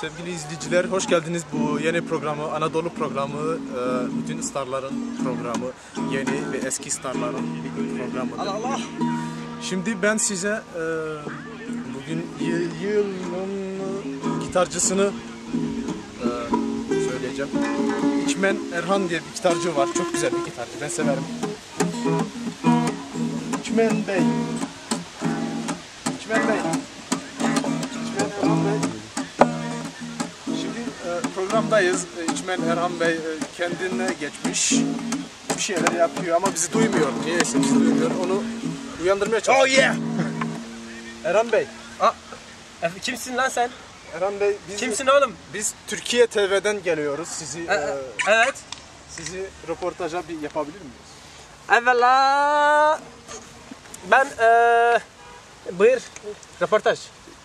sevgili izleyiciler hoş geldiniz bu yeni programı Anadolu programı e, bütün starların programı yeni ve eski starların programı. Allah Allah. Şimdi ben size e, bugün yılın gitarcısını e, söyleyeceğim. İçmen Erhan diye bir gitarcı var. Çok güzel bir gitarcı. Ben severim. İçmen Bey. İçmen Bey. İçmen Erhan Bey. E, programdayız. E, İçmen Erhan Bey e, kendine geçmiş. Bir şeyler yapıyor ama bizi duymuyor. Niyeyse bizi duymuyor. Onu uyandırmaya çalışıyoruz. Oh yeah. Erhan Bey. Efe, Kimsin lan sen? Erhan Bey biz, Kimsin oğlum? biz Türkiye TV'den geliyoruz. Sizi E, e, evet. sizi röportaja bir yapabilir miyiz? Evvela ben eee buyur röportaj.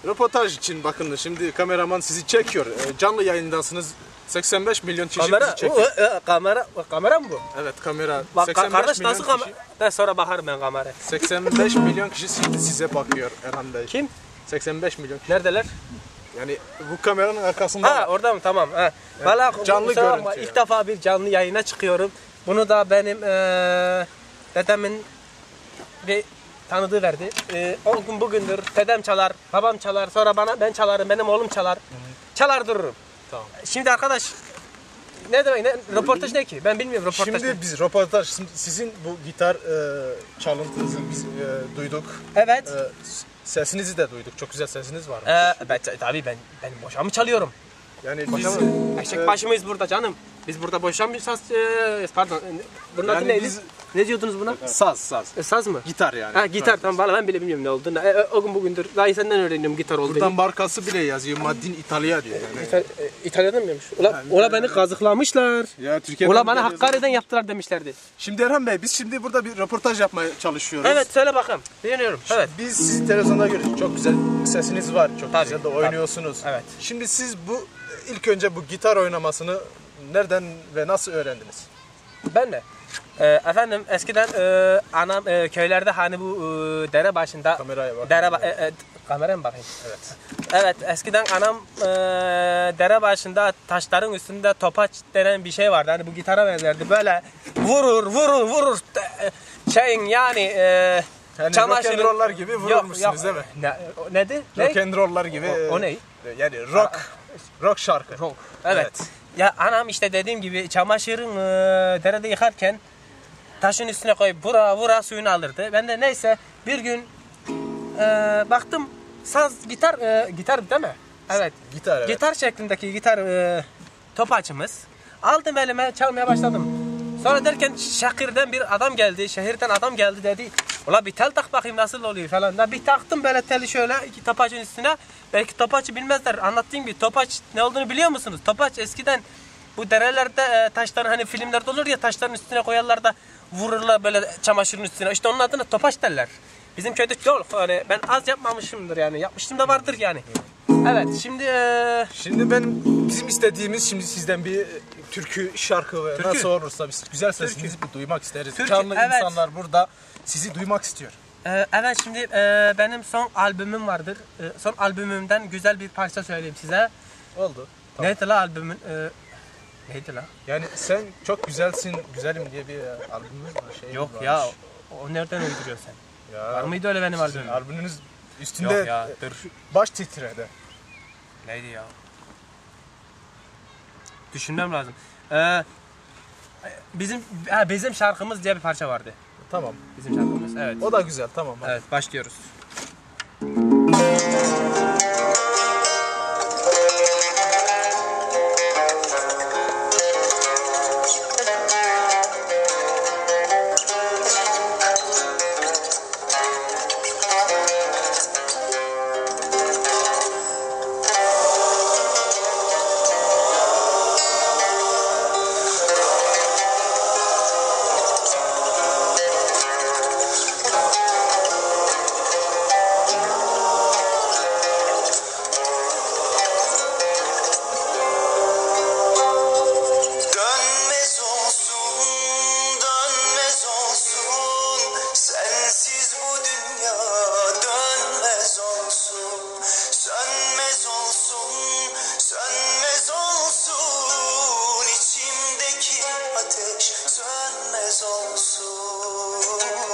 Röportaj için bakın şimdi kameraman sizi çekiyor. E, canlı yayındasınız. 85 milyon kişi Kamera, bizi çekiyor. o, e, kamera, o, kamera mı bu? Evet kamera. Bak 85 kardeş milyon nasıl kamera? Ben sonra bakarım ben kameraya. 85 milyon kişi şimdi size bakıyor Erhan Bey. Kim? 85 milyon kişi. Neredeler? Yani bu kameranın arkasında Ha orada mı? Tamam. Ha. Valla canlı kusura bakma, görüntü İlk defa bir canlı yayına çıkıyorum. Bunu da benim eee dedemin bir tanıdığı verdi. Eee o gün bugündür dedem çalar, babam çalar, sonra bana ben çalarım, benim oğlum çalar. Çalar dururum. Tamam. Şimdi arkadaş ne demek ne röportaj ne ki? Ben bilmiyorum röportaj. Şimdi ne. biz röportaj sizin bu gitar e, çalıntınızı biz e, duyduk. Evet. E, sesinizi de duyduk. Çok güzel sesiniz var. Ee, ben, tabii ben ben boşa mı çalıyorum? Yani biz Boşa mı? Eşek e, burada canım. Biz burada boşa mı saz e, pardon. Bunun adı Yani neydi? biz- Ne diyordunuz buna? saz saz. E, saz mı? Gitar yani. Ha gitar tamam valla ben bile bilmiyorum ne olduğunu. E, o gün bugündür daha senden öğreniyorum gitar olduğunu. Buradan markası bile yazıyor. Madin İtalya diyor yani. İtal- e, İtalya'dan mıymış? Ula, ula beni kazıklamışlar. Ya Türkiye'den Ula bana geliyoruz. Hakkari'den yaptılar demişlerdi. Şimdi Erhan Bey biz şimdi burada bir röportaj yapmaya çalışıyoruz. Evet söyle bakalım. Beğeniyorum. Evet. Biz sizi televizyonda görüyoruz. Çok güzel sesiniz var. Çok Tabii, güzel de tabii. oynuyorsunuz. Evet. Şimdi siz bu ilk önce bu gitar oynamasını nereden ve nasıl öğrendiniz? Ben de. E, efendim eskiden e, anam e, köylerde hani bu e, dere başında Kameraya bak. Dere ba- e, e, kameraya mı bakayım? Evet. Evet eskiden anam e, dere başında taşların üstünde topaç denen bir şey vardı. Hani bu gitara benzerdi. Böyle vurur vurur vurur. De- Şeyin yani e, Yani çamaşırın- rock'n'roll'lar gibi Yok, vururmuşsunuz yok. değil mi? Ne, o nedir? Ne? Rock'n'roll'lar gibi. O- o ne? Yani rock. Rock şarkı. Rock. Evet. Evet. Ya anam işte dediğim gibi çamaşırın e, derede yıkarken taşın üstüne koyup vura vura suyunu alırdı. Ben de neyse bir gün e, baktım saz gitar e, gitar değil mi? Evet. Gitar evet. Gitar şeklindeki gitar e, topaçımız. Aldım elime çalmaya başladım. Sonra derken Şakir'den bir adam geldi, şehirden adam geldi dedi. Ula bir tel tak bakayım nasıl oluyor falan. Da bir taktım böyle teli şöyle iki topaçın üstüne. Belki topaçı bilmezler. Anlattığım gibi topaç ne olduğunu biliyor musunuz? Topaç eskiden bu derelerde e, taşların hani filmlerde olur ya taşların üstüne koyarlar da vururlar böyle çamaşırın üstüne. İşte onun adına topaç derler. Bizim köyde yok. Hani ben az yapmamışımdır yani. Yapmıştım da vardır yani. Evet şimdi e, Şimdi ben bizim istediğimiz şimdi sizden bir e, türkü şarkı ve Türkü. nasıl olursa biz güzel sesinizi bir duymak isteriz. Türkü, Canlı evet. insanlar burada sizi duymak istiyor. Ee, evet şimdi e, benim son albümüm vardır. E, son albümümden güzel bir parça söyleyeyim size. Oldu. Tamam. Neydi la albümün? E, neydi la? Yani sen çok güzelsin, güzelim diye bir e, albümümüz var. Şey Yok varmış. ya. O nereden uyduruyorsun sen? Ya, Var mıydı öyle benim albümüm? albümünüz üstünde Yok ya, e, dur. baş titredi. Neydi ya? Düşünmem lazım. Ee, bizim ha, bizim şarkımız diye bir parça vardı. Tamam. Bizim şarkımız. Evet. O da güzel tamam. hadi. Evet başlıyoruz. suenes al also.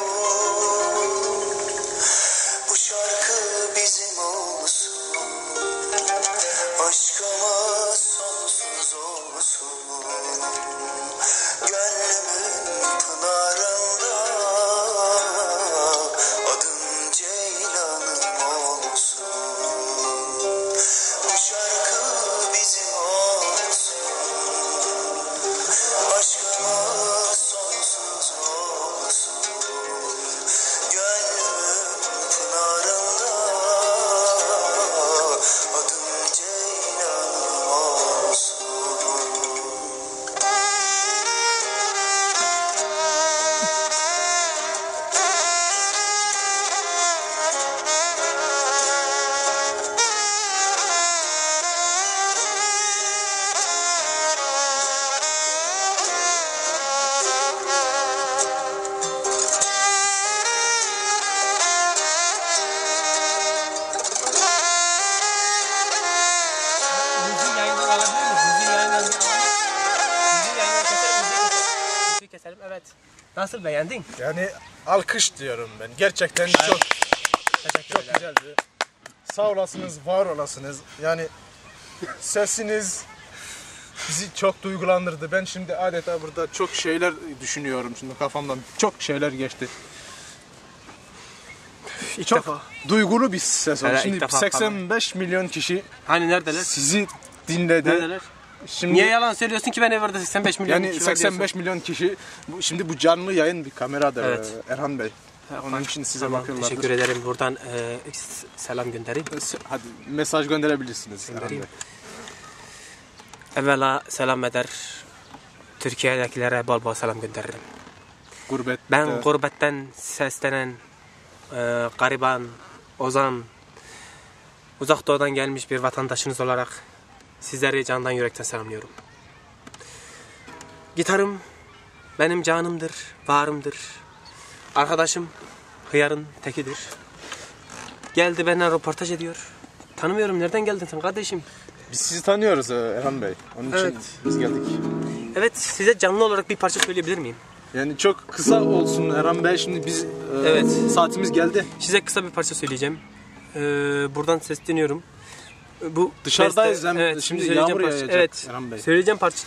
Keselim, evet. Nasıl beğendin? Yani alkış diyorum ben. Gerçekten çok Teşekkür çok ederim. güzeldi. Sağ olasınız, var olasınız. Yani sesiniz bizi çok duygulandırdı. Ben şimdi adeta burada çok şeyler düşünüyorum şimdi kafamdan. Çok şeyler geçti. İlk çok defa. duygulu bir ses oldu. İlk Şimdi defa 85 milyon kişi Hani neredeler? sizi dinledi. Neredeler? Şimdi Niye yalan söylüyorsun ki ben evde 85 milyon yani kişi var 85 diyorsun? milyon kişi bu, şimdi bu canlı yayın bir kameradır Evet. e, Erhan Bey. Onun için size Tamam, bakıyorlar. teşekkür ederim. Buradan e, selam göndereyim. Hadi mesaj gönderebilirsiniz. Göndereyim. Evvela selam eder. Türkiye'dekilere bol bol selam gönderirim. Gurbet. Ben gurbetten seslenen e, gariban, ozan, uzak doğudan gelmiş bir vatandaşınız olarak sizleri candan yürekten selamlıyorum. Gitarım benim canımdır, varımdır. Arkadaşım hıyarın tekidir. Geldi benden röportaj ediyor. Tanımıyorum nereden geldin sen kardeşim? Biz sizi tanıyoruz e, Erhan Bey. Onun için Evet. biz geldik. Evet size canlı olarak bir parça söyleyebilir miyim? Yani çok kısa olsun Erhan Bey. Şimdi biz e, Evet. saatimiz geldi. Size kısa bir parça söyleyeceğim. Ee, buradan sesleniyorum. Bu Dışarıdayız beste- hem evet, şimdi şimdi söyleyeceğim yağmur parça. yağacak Evet. Erhan Bey. Söyleyeceğim parça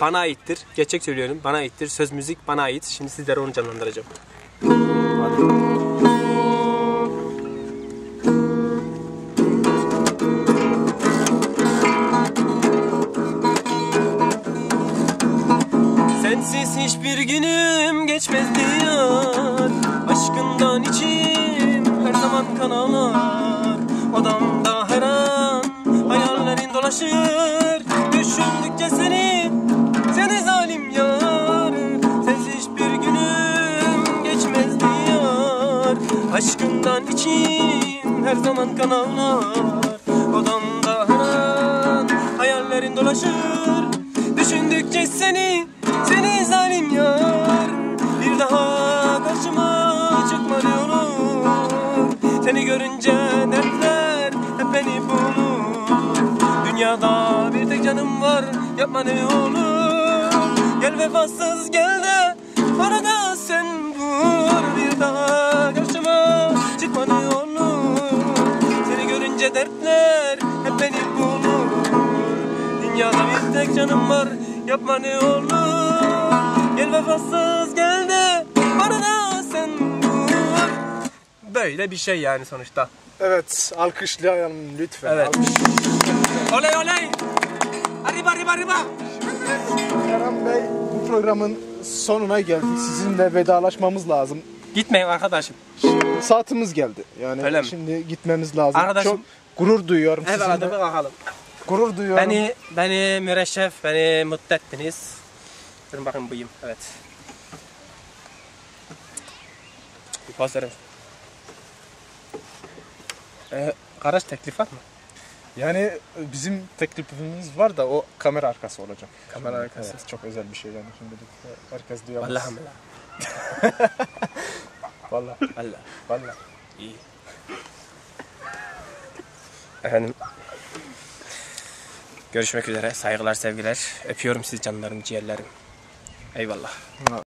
bana aittir. Gerçek söylüyorum. Bana aittir. Söz müzik bana ait. Şimdi sizlere onu canlandıracağım. Sensiz dolaşır Düşündükçe seni, seni zalim yar. Sensiz hiçbir günüm geçmez diyor Aşkından içim her zaman kan ağlar Odamda her hayallerin dolaşır. Düşündükçe seni, seni zalim yar. Bir daha karşıma çıkma diyorum Seni görünce yapma ne olur Gel vefasız gel de arada sen vur Bir daha karşıma çıkma ne olur Seni görünce dertler hep beni bulur Dünyada bir tek canım var yapma ne olur Gel vefasız gel de bana da sen vur Böyle bir şey yani sonuçta. Evet, alkışlayalım lütfen. Evet. Alkış. Oley oley! Arriba arriba arriba! Erhan Bey, bu programın sonuna geldik. Sizinle vedalaşmamız lazım. Gitmeyin arkadaşım. Şimdi saatimiz geldi. Yani Öyle mi? şimdi gitmemiz lazım. Arkadaşım- Çok gurur duyuyorum Evet sizinle. hadi bakalım. Gurur duyuyorum. Beni, beni müreşref, beni mutlu ettiniz. Durun bakın bıyım, evet. Bir poz verin. Ee, garaj teklif var mı? Yani bizim teklifimiz var da o kamera arkası olacak. Kamera arkası. Evet, çok özel bir şey yani şimdilik. Herkes duyamaz. Vallahi mi? Vallahi. Vallahi. Vallahi. İyi. Efendim. Görüşmek üzere. Saygılar, sevgiler. Öpüyorum sizi canlarım, ciğerlerim. Eyvallah.